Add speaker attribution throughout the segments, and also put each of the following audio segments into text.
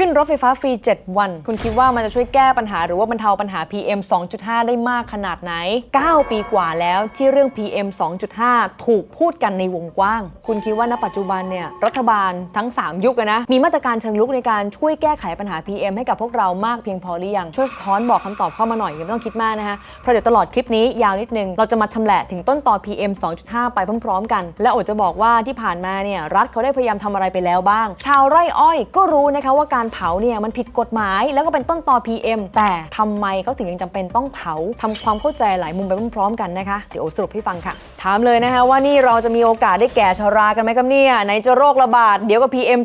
Speaker 1: ขึ้นรถไฟฟ้าฟรี 7 วัน คุณคิดว่ามันจะช่วยแก้ปัญหาหรือว่าบรรเทาปัญหา PM 2.5 ได้มากขนาดไหน 9 ปีกว่าแล้วที่เรื่อง PM 2.5 ถูกพูดกันในวงกว้าง คุณคิดว่าณปัจจุบันเนี่ยรัฐบาลทั้ง 3 ยุคอะนะ มีมาตรการเชิงลุกในการช่วยแก้ไขปัญหา PM ให้กับพวกเรามากเพียงพอหรือยัง ช่วยสะท้อนบอกคำตอบเข้ามาหน่อยอย่าไม่ต้องคิดมากนะคะเพราะเดี๋ยวตลอดคลิปนี้ยาวนิดนึงเราจะมาชำแหละถึงต้นตอ PM 2.5 ไปพร้อม ๆ กัน และอดจะบอกว่าที่ผ่านมาเนี่ยรัฐเขาได้พยายามทำอะไรไปแล้วบ้าง ชาวไร่อ้อยก็รู้นะคะว่าการเผาเนี่ยมันผิดกฎหมาย แล้วก็เป็นต้นตอ PM แต่ทำไมเขาถึงยังจำเป็นต้องเผาทำความเข้าใจหลายมุมไปพร้อมๆกันนะคะเดี๋ยวโอสรุปให้ฟังค่ะถามเลยนะคะว่านี่เราจะมีโอกาสได้แก่ชารากันไหมครับเนี่ยไหนจะโรคระบาดเดี๋ยวก็ PM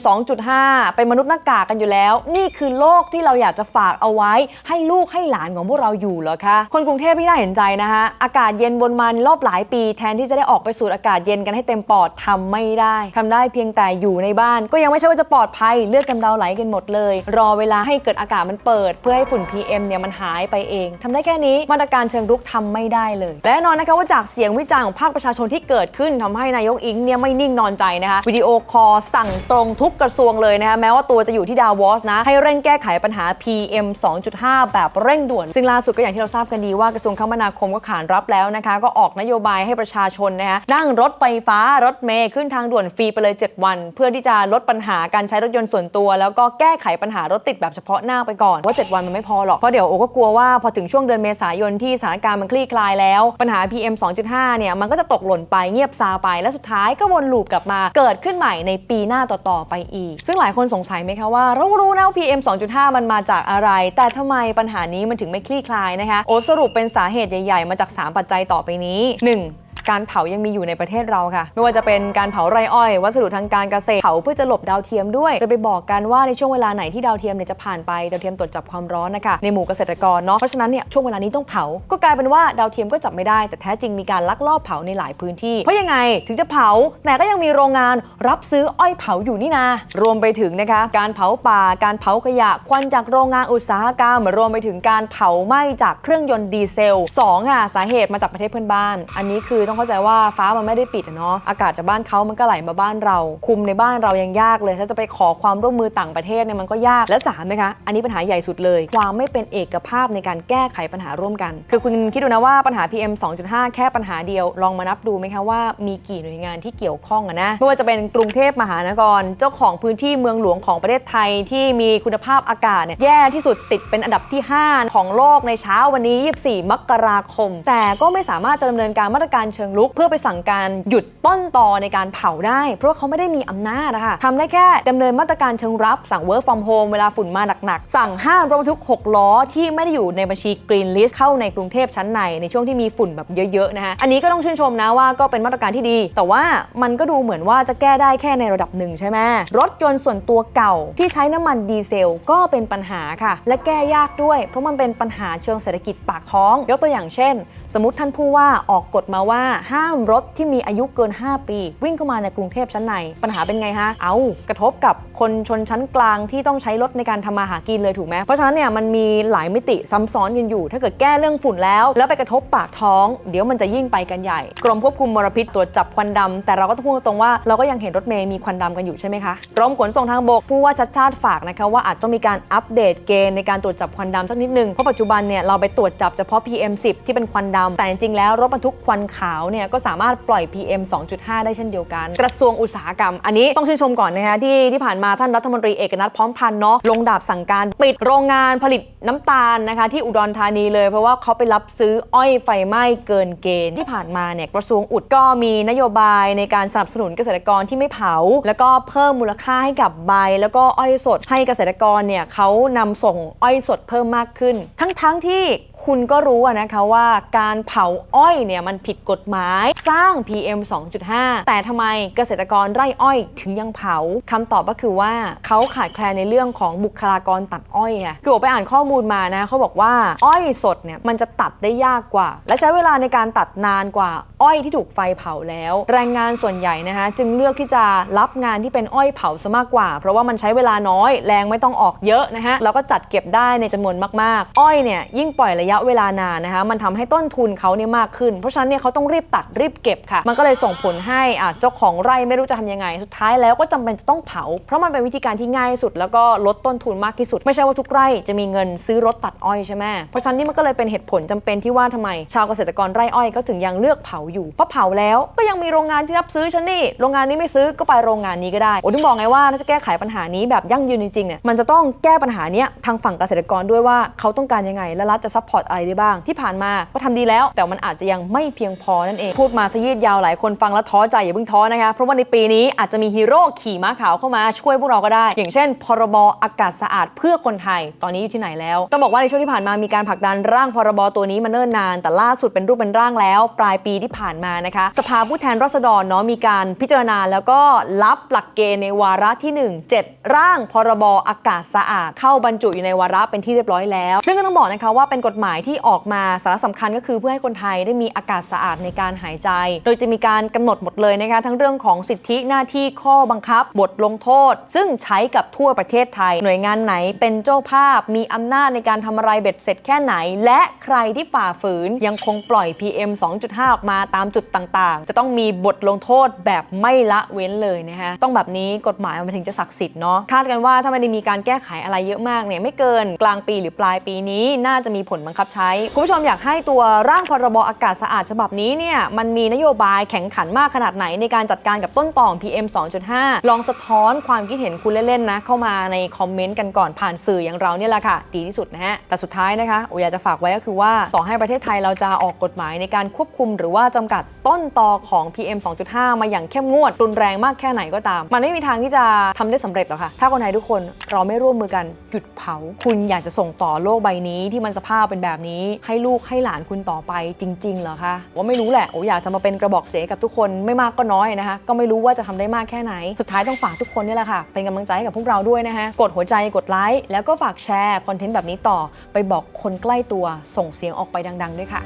Speaker 1: 2.5 เป็นมนุษย์หน้ากากกันอยู่แล้ว นี่คือโลกที่เราอยากจะฝากเอาไว้ ให้ลูกให้หลานของพวกเราอยู่เหรอคะ คนกรุงเทพพี่น่าเห็นใจนะคะอากาศเย็นวนมันรอบหลายปี แทนที่จะได้ออกไปสูดอากาศเย็นกันให้เต็มปอดทำไม่ได้ทำได้เพียงแต่อยู่ในบ้าน ก็ยังไม่ใช่ว่าจะปลอดภัยเลือดกำเดาไหลกันหมดเลย รอเวลาให้เกิดอากาศมันเปิด เพื่อให้ฝุ่น PM เนี่ยมันหายไปเองทำได้แค่นี้มาตรการเชิงรุกทำไม่ได้เลย และแน่นอนนะคะว่าจากเสียงวิจารณ์ของภาคประชาชนที่เกิดขึ้นทำให้นายกอิงเนี่ยไม่นิ่งนอนใจนะคะวิดีโอคอลสั่งตรงทุกกระทรวงเลยนะคะแม้ว่าตัวจะอยู่ที่ดาวอสนะ ให้เร่งแก้ไขปัญหา PM 2.5 แบบเร่งด่วน ซึ่งล่าสุดก็อย่างที่เราทราบกันดีว่ากระทรวงคมนาคมก็ขานรับแล้วนะคะ ก็ออกนโยบายให้ประชาชนนะคะนั่งรถไฟฟ้ารถเมล์ขึ้นทางด่วนฟรีไปเลย 7 วัน เพื่อที่จะลดปัญหาการใช้รถยนต์ส่วนตัว แล้วก็แก้ไขปัญหารถติดแบบเฉพาะหน้าไปก่อนว่า 7 วันมันไม่พอหรอกเพราะเดี๋ยวโอก็กลัวว่าพอถึงช่วงเดือนเมษายนที่สถานการณ์มันคลี่คลายแล้วปัญหา PM 2.5 เนี่ยมันก็จะตกหล่นไปเงียบซาไป และสุดท้ายก็วนลูปกลับมาเกิดขึ้นใหม่ในปีหน้าต่อๆไปอีก ซึ่งหลายคนสงสัยไหมคะว่าเรารู้นะว่า PM 2.5 มันมาจากอะไร แต่ทำไมปัญหานี้มันถึงไม่คลี่คลายนะคะโอสรุปเป็นสาเหตุใหญ่ ๆ มาจาก 3 ปัจจัยต่อไปนี้ 1. การเผายังมีอยู่ในประเทศเราค่ะ ไม่ว่าจะเป็นการเผาไรอ้อย วัสดุทางการเกษตรเผาเพื่อจะหลบดาวเทียมด้วยโดยไปบอกกันว่าในช่วงเวลาไหนที่ดาวเทียมเนี่ยจะผ่านไปดาวเทียมตรวจจับความร้อนนะคะในหมู่เกษตรกรเนาะเพราะฉะนั้นเนี่ยช่วงเวลานี้ต้องเผา ก็กลายเป็นว่าดาวเทียมก็จับไม่ได้ แต่แท้จริงมีการลักลอบเผาในหลายพื้นที่ เพราะยังไงถึงจะเผา แต่ก็ยังมีโรงงานรับซื้ออ้อยเผาอยู่นี่นารวมไปถึงนะคะการเผาป่า การเผาขยะ ควันจากโรงงานอุตสาหกรรม รวมไปถึงการเผาไหม้จากเครื่องยนต์ดีเซลสองค่ะสาเหตุมาจากประเทศเพื่อนบ้าน อันนี้คือต้องเข้าใจว่าฟ้ามันไม่ได้ปิดเนาะอากาศจากบ้านเขามันก็ไหลมาบ้านเรา คุมในบ้านเรายังยากเลย ถ้าจะไปขอความร่วมมือต่างประเทศเนี่ยมันก็ยากและสามนะคะอันนี้ปัญหาใหญ่สุดเลย ความไม่เป็นเอกภาพในการแก้ไขปัญหาร่วมกัน คือคุณคิดดูนะว่าปัญหา PM 2.5 แค่ปัญหาเดียวลองมานับดูไหมคะว่ามีกี่หน่วยงานที่เกี่ยวข้องอะนะไม่ว่าจะเป็นกรุงเทพมหานครเจ้าของพื้นที่เมืองหลวงของประเทศไทยที่มีคุณภาพอากาศเนี่ยแย่ที่สุดติดเป็นอันดับที่ 5 ของโลกในเช้าวันนี้ 24 มกราคม แต่ก็ไม่สามารถจะดำเนินการมาตรการเชิงลุก เพื่อไปสั่งการหยุดต้นตอในการเผาได้ เพราะเขาไม่ได้มีอำนาจนะคะทำได้แค่ดำเนินมาตรการเชิงรับสั่ง work from home เวลาฝุ่นมาหนักๆ สั่งห้ามรถบรรทุก 6 ล้อ ที่ไม่ได้อยู่ในบัญชี green list เข้าในกรุงเทพชั้นใน ในช่วงที่มีฝุ่นแบบเยอะๆนะคะอันนี้ก็ต้องชื่นชมนะว่าก็เป็นมาตรการที่ดี แต่ว่ามันก็ดูเหมือนว่าจะแก้ได้แค่ในระดับหนึ่งใช่ไหมรถยนต์ส่วนตัวเก่าที่ใช้น้ำมันดีเซลก็เป็นปัญหาค่ะ และแก้ยากด้วย เพราะมันเป็นปัญหาเชิงเศรษฐกิจปากท้อง ยกตัวอย่างเช่น สมมติท่านผู้ว่าออกกฎมาว่าห้ามรถที่มีอายุเกิน 5 ปี วิ่งเข้ามาในกรุงเทพชั้นใน ปัญหาเป็นไงฮะ เอากระทบกับคนชนชั้นกลางที่ต้องใช้รถในการทำมาหากินเลยถูกไหมเพราะฉะนั้นเนี่ยมันมีหลายมิติซ้ำซ้อนกันอยู่ ถ้าเกิดแก้เรื่องฝุ่นแล้ว แล้วไปกระทบปากท้อง เดี๋ยวมันจะยิ่งไปกันใหญ่ กรมควบคุมมลพิษตรวจจับควันดำแต่เราก็ต้องพูดตรงว่าเราก็ยังเห็นรถเมย์มีควันดำกันอยู่ใช่ไหมคะกรมขนส่งทางบกผู้ว่าชัดชาติฝากนะคะว่าอาจต้องมีการอัปเดตเกณฑ์ในการตรวจจับควันดำสักนิดนึงเพราะปัจจุบันเนี่ยเราไปตรวจจับเฉพาะ PM 10 ที่เป็นควันดำแต่จริงๆแล้วรถบรรทุกควันขาวเนี่ยก็สามารถปล่อย PM 2.5 ได้เช่นเดียวกัน กระทรวงอุตสาหกรรม อันนี้ต้องชื่นชมก่อนนะคะที่ที่ผ่านมาท่านรัฐมนตรีเอกนัทพร้อมพันธ์เนาะลงดาบสั่งการปิดโรงงานผลิตน้ำตาลนะคะที่อุดรธานีเลย เพราะว่าเขาไปรับซื้ออ้อยไฟไหม้เกินเกณฑ์ที่ผ่านมาเนี่ยกระทรวงอุดก็มีนโยบายในการสนับสนุนเกษตรกรที่ไม่เผา แล้วก็เพิ่มมูลค่าให้กับใบ แล้วก็อ้อยสดให้เกษตรกรเนี่ยเขานำส่งอ้อยสดเพิ่มมากขึ้น ทั้งๆที่คุณก็รู้นะคะว่าการเผาอ้อยเนี่ยมันผิดกฎหมายสร้าง PM 2.5 แต่ทำไมเกษตรกรไร่อ้อยถึงยังเผาคำตอบก็คือว่าเขาขาดแคลนในเรื่องของบุคลากรตัดอ้อยอะคือผมไปอ่านข้อมูลมานะเขาบอกว่าอ้อยสดเนี่ยมันจะตัดได้ยากกว่า และใช้เวลาในการตัดนานกว่า อ้อยที่ถูกไฟเผาแล้ว แรงงานส่วนใหญ่นะคะจึงเลือกที่จะรับงานที่เป็นอ้อยเผาซะมากกว่า เพราะว่ามันใช้เวลาน้อย แรงไม่ต้องออกเยอะนะคะแล้วก็จัดเก็บได้ในจำนวนมากๆ อ้อยเนี่ยยิ่งปล่อยระยะเวลานานนะคะมันทำให้ต้นทุนเขาเนี่ยมากขึ้น เพราะฉะนั้นเนี่ยเขาต้องรีบตัดรีบเก็บค่ะ มันก็เลยส่งผลให้อะเจ้าของไร่ไม่รู้จะทำยังไง สุดท้ายแล้วก็จำเป็นจะต้องเผา เพราะมันเป็นวิธีการที่ง่ายสุด แล้วก็ลดต้นทุนมากที่สุด ไม่ใช่ว่าทุกไร่จะมีเงินซื้อรถตัดอ้อยใช่ไหมเพราะฉะนั้นนี่มันก็เลยเป็นเหตุผลจำเป็นที่ว่าทำไม ชาวเกษตรกรไร่อ้อยก็ถึงยังเลือกเผาอยู่เพราะเผาแล้วก็ยังมีโรงงานที่รับซื้อฉันนี่โรงงานนี้ไม่ซื้อก็ไปโรงงานนี้ก็ได้โอ้ถึงบอกไงว่าถ้าจะแก้ไขปัญหานี้แบบยั่งยืนจริงๆเนี่ยมันจะต้องแก้ปัญหานี้ทางฝั่งเกษตรกรด้วยว่าเขาต้องการยังไงและรัฐจะซัพพอร์ตอะไรได้บ้าง ที่ผ่านมาก็ทำดีแล้ว แต่มันอาจจะยังไม่เพียงพอนั่นเองพูดมาซะยืดยาวหลายคนฟังแล้วท้อใจอย่าเพิ่งท้อนะคะเพราะว่าในปีนี้อาจจะมีฮีโร่ขี่ม้าขาวเข้ามาช่วยพวกเราก็ได้ อย่างเช่น พรบอากาศสะอาดเพื่อคนไทยตอนนี้อยู่ที่ไหนแล้วต้องบอกว่าในช่วงที่ผ่านมามีการผลักดันร่างพรบตัวนี้มาเนิ่นนาน แต่ล่าสุดเป็นรูปเป็นร่างแล้ว ปลายปีที่ผ่านมานะคะ สภาผู้แทนราษฎรเนาะมีการพิจารณาแล้วก็รับหลักเกณฑ์ในวาระที่ 1 7 ร่างพรบอากาศสะอาด เข้าบรรจุอยู่ในวาระเป็นที่เรียบร้อยแล้ว ซึ่งก็ต้องบอกนะคะว่าเป็นกฎหมายที่ออกมาสาระสำคัญก็คือเพื่อให้คนไทยได้มีอากาศสะอาดในการหายใจ โดยจะมีการกำหนดหมดเลยนะคะทั้งเรื่องของสิทธิหน้าที่ข้อบังคับบทลงโทษ ซึ่งใช้กับทั่วประเทศไทย หน่วยงานไหนเป็นเจ้าภาพ มีอำนาจในการทำอะไรเบ็ดเสร็จแค่ไหน และใครที่ฝ่าฝืนยังคงปล่อย PM 2.5 ออกมาตามจุดต่างๆ จะต้องมีบทลงโทษแบบไม่ละเว้นเลยนะคะต้องแบบนี้กฎหมายมันถึงจะศักดิ์สิทธิ์เนาะคาดกันว่าถ้าไม่ได้มีการแก้ไขอะไรเยอะมากเนี่ยไม่เกินกลางปีหรือปลายปีนี้น่าจะมีผลบังคับใช้ คุณผู้ชมอยากให้ตัวร่างพรบอากาศสะอาดฉบับนี้เนี่ยมันมีนโยบายแข็งขันมากขนาดไหนในการจัดการกับต้นต่อของ PM 2.5 ลองสะท้อนความคิดเห็นคุณเล่นๆนะ เข้ามาในคอมเมนต์กันก่อนผ่านสื่ออย่างเราเนี่ยแหละค่ะ ดีที่สุดนะฮะ แต่สุดท้ายนะคะโออยากจะฝากไว้ก็คือว่าต่อให้ประเทศไทยเราจะออกกฎหมายในการควบคุมหรือว่าจำกัดต้นตอของ PM 2.5 มาอย่างเข้มงวดรุนแรงมากแค่ไหนก็ตาม มันไม่มีทางที่จะทำได้สำเร็จหรอกค่ะ ถ้าคนไทยทุกคนเราไม่ร่วมมือกันหยุดเผา คุณอยากจะส่งต่อโลกใบนี้ที่มันสภาพเป็นแบบนี้ ให้ลูกให้หลานคุณต่อไปจริงๆเหรอคะว่าไม่รู้แหละโอ้อยากจะมาเป็นกระบอกเสียงกับทุกคนไม่มากก็น้อยนะคะ ก็ไม่รู้ว่าจะทำได้มากแค่ไหน สุดท้ายต้องฝากทุกคนนี่แหละค่ะ เป็นกำลังใจให้กับพวกเราด้วยนะคะกดหัวใจกดไลค์แล้วก็ฝากแชร์คอนเทนต์แบบนี้ต่อ ไปบอกคนใกล้ตัวส่งเสียงออกไปดัง ๆ ด้วยค่ะ